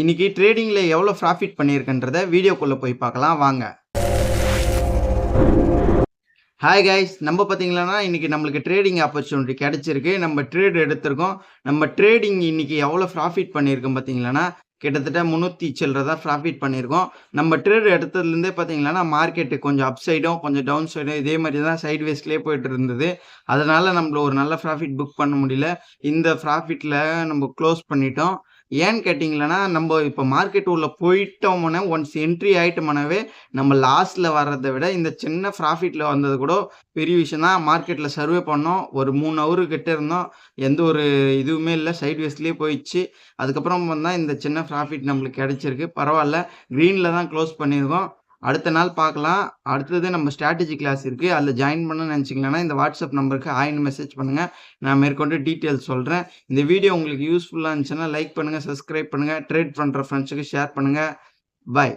இன்றைக்கி ட்ரேடிங்கில் எவ்வளோ ப்ராஃபிட் பண்ணியிருக்கன்றத வீடியோக்குள்ளே போய் பார்க்கலாம் வாங்க. ஹாய் கைஸ் நம்ம பார்த்தீங்கன்னா இன்றைக்கி நம்மளுக்கு ட்ரேடிங் ஆப்பர்ச்சுனிட்டி கிடச்சிருக்கு. நம்ம ட்ரேட் எடுத்திருக்கோம். நம்ம ட்ரேடிங் இன்றைக்கி எவ்வளோ ப்ராஃபிட் பண்ணியிருக்கோம் பார்த்தீங்களன்னா கிட்டத்தட்ட முந்நூற்றி சில்லரை தான் ப்ராஃபிட் பண்ணியிருக்கோம் நம்ம ட்ரேட் எடுத்ததுலேருந்தே பார்த்தீங்கன்னா மார்க்கெட்டு கொஞ்சம் அப் சைடும் கொஞ்சம் டவுன் சைடும் இதே மாதிரி தான் சைட் வேஸ்ட்லேயே போயிட்டு இருந்தது. அதனால் நம்மள ஒரு நல்ல ப்ராஃபிட் புக் பண்ண முடியல. இந்த ப்ராஃபிட்டில் நம்ம க்ளோஸ் பண்ணிட்டோம். ஏன்னு கேட்டிங்களன்னா நம்ம இப்போ மார்க்கெட் உள்ள போயிட்டோம்னா ஒன்ஸ் என்ட்ரி ஆகிட்டோம்னாவே நம்ம லாஸ்ட்டில் வர்றதை விட இந்த சின்ன ப்ராஃபிட்டில் வந்தது கூட பெரிய விஷயம் தான் மார்க்கெட்டில் சர்வே பண்ணோம். ஒரு மூணு ஹவரு கிட்ட இருந்தோம். எந்த ஒரு இதுவுமே இல்லை. சைட் வேஸ்ட்லேயே போயிடுச்சு. அதுக்கப்புறம் வந்தால் இந்த சின்ன ப்ராஃபிட் நம்மளுக்கு கிடச்சிருக்கு. பரவாயில்ல. க்ரீனில் தான் க்ளோஸ் பண்ணியிருக்கோம். அடுத்த நாள் பார்க்கலாம். அடுத்தது நம்ம ஸ்ட்ராட்டஜி கிளாஸ் இருக்குது அதில் ஜாயின் பண்ண நினச்சிங்களேன்னா இந்த வாட்ஸ்அப் நம்பருக்கு ஆயின்னு மெசேஜ் பண்ணுங்கள் நான் மேற்கொண்டு டீட்டெயில்ஸ் சொல்கிறேன் இந்த வீடியோ உங்களுக்கு யூஸ்ஃபுல்லாக இருந்துச்சுன்னா லைக் பண்ணுங்கள் சப்ஸ்கிரைப் பண்ணுங்கள் ட்ரேட் பண்ணுற ஃப்ரெண்ட்ஸுக்கு ஷேர் பண்ணுங்கள் பாய்